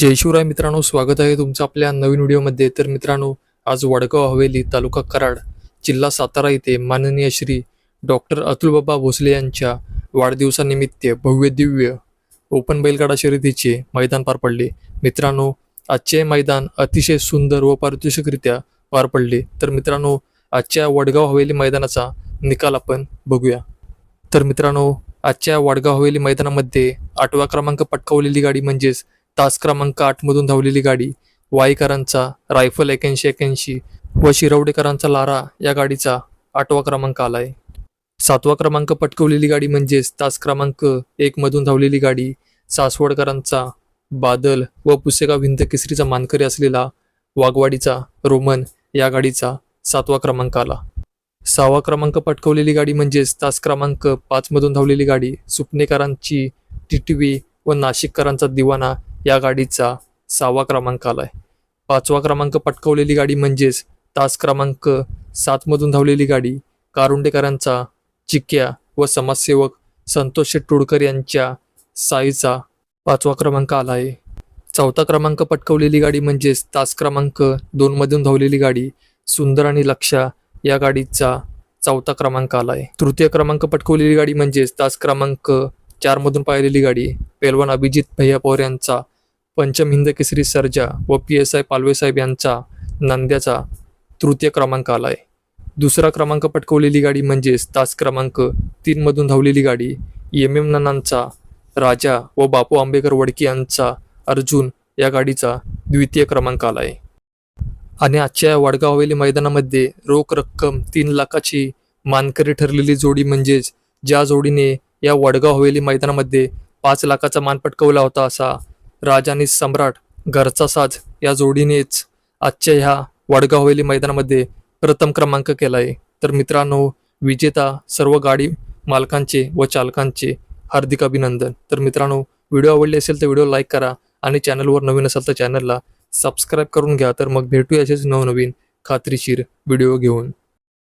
जय शिवराय मित्रांनो स्वागत आहे तुमचं आपल्या नवीन व्हिडिओमध्ये. तर मित्रांनो आज वडगाव हवेली तालुका कराड जिल्हा सातारा येथे माननीय श्री डॉक्टर अतुलबाबा भोसले यांच्या वाढदिवसानिमित्त भव्य दिव्य ओपन बैलगाडा शर्यतीचे मैदान पार पडले. मित्रांनो आजचे मैदान अतिशय सुंदर व पारितोषिकरित्या पार पडले. तर मित्रांनो आजच्या वडगाव हवेली मैदानाचा निकाल आपण बघूया. तर मित्रांनो आजच्या वडगाव हवेली मैदानामध्ये आठवा क्रमांक पटकावलेली गाडी म्हणजेच तास क्रमांक आठमधून धावलेली गाडी वाईकरांचा रायफल एक्याऐंशी एक्याऐंशी व शिरवडेकरांचा लारा या गाडीचा आठवा क्रमांक आलाय. सातवा क्रमांक पटकवलेली गाडी म्हणजेच तास क्रमांक एकमधून धावलेली गाडी सासवडकरांचा बादल व पुसेगाव भिंत केसरीचा मानकरी असलेला वाघवाडीचा रोमन या गाडीचा सातवा क्रमांक आला. सहावा क्रमांक पटकवलेली गाडी म्हणजेच तास क्रमांक पाचमधून धावलेली गाडी सुपनेकरांची टिटवी व नाशिककरांचा दिवाना या गाडीचा सहावा क्रमांक आला आहे पाचवा क्रमांक पटकवलेली गाडी म्हणजेच तास क्रमांक सातमधून धावलेली गाडी कारुंडेकरांचा चिक्या व समाजसेवक संतोष शेट टोडकर यांच्या साईचा पाचवा क्रमांक आला आहे चौथा क्रमांक पटकवलेली गाडी म्हणजेच तास क्रमांक दोनमधून धावलेली गाडी सुंदर आणि लक्षा या गाडीचा चौथा क्रमांक आला आहे तृतीय क्रमांक पटकवलेली गाडी म्हणजेच तास क्रमांक चारमधून पाहिलेली गाडी पेलवान अभिजित भैया पवार यांचा पंचम हिंद केसरी सर्जा व पी एस आय पालवेसाहेब यांचा नांद्याचा तृतीय क्रमांक आला आहे दुसरा क्रमांक पटकवलेली गाडी म्हणजेच तास क्रमांक तीनमधून धावलेली गाडी एम एम ननांचा राजा व बापू आंबेकर वडकी यांचा अर्जुन या गाडीचा द्वितीय क्रमांक आला आहे आणि आजच्या वडगाव हवेली मैदानामध्ये रोख रक्कम तीन लाखाची मानकरी ठरलेली जोडी म्हणजेच ज्या जोडीने या वडगाव हवेली मैदानामध्ये पाच लाखाचा मान पटकवला होता असा राज आणि सम्राट घरचा साज या जोडीनेच आजच्या ह्या वडगाव हवेली मैदानामध्ये प्रथम क्रमांक केला आहे तर मित्रांनो विजेता सर्व गाडी मालकांचे व चालकांचे हार्दिक अभिनंदन. तर मित्रांनो व्हिडिओ आवडले असेल तर व्हिडिओ लाईक करा आणि चॅनलवर नवीन असेल तर चॅनलला सबस्क्राईब करून घ्या. तर मग भेटूया असेच नवनवीन खात्रीशीर व्हिडिओ घेऊन.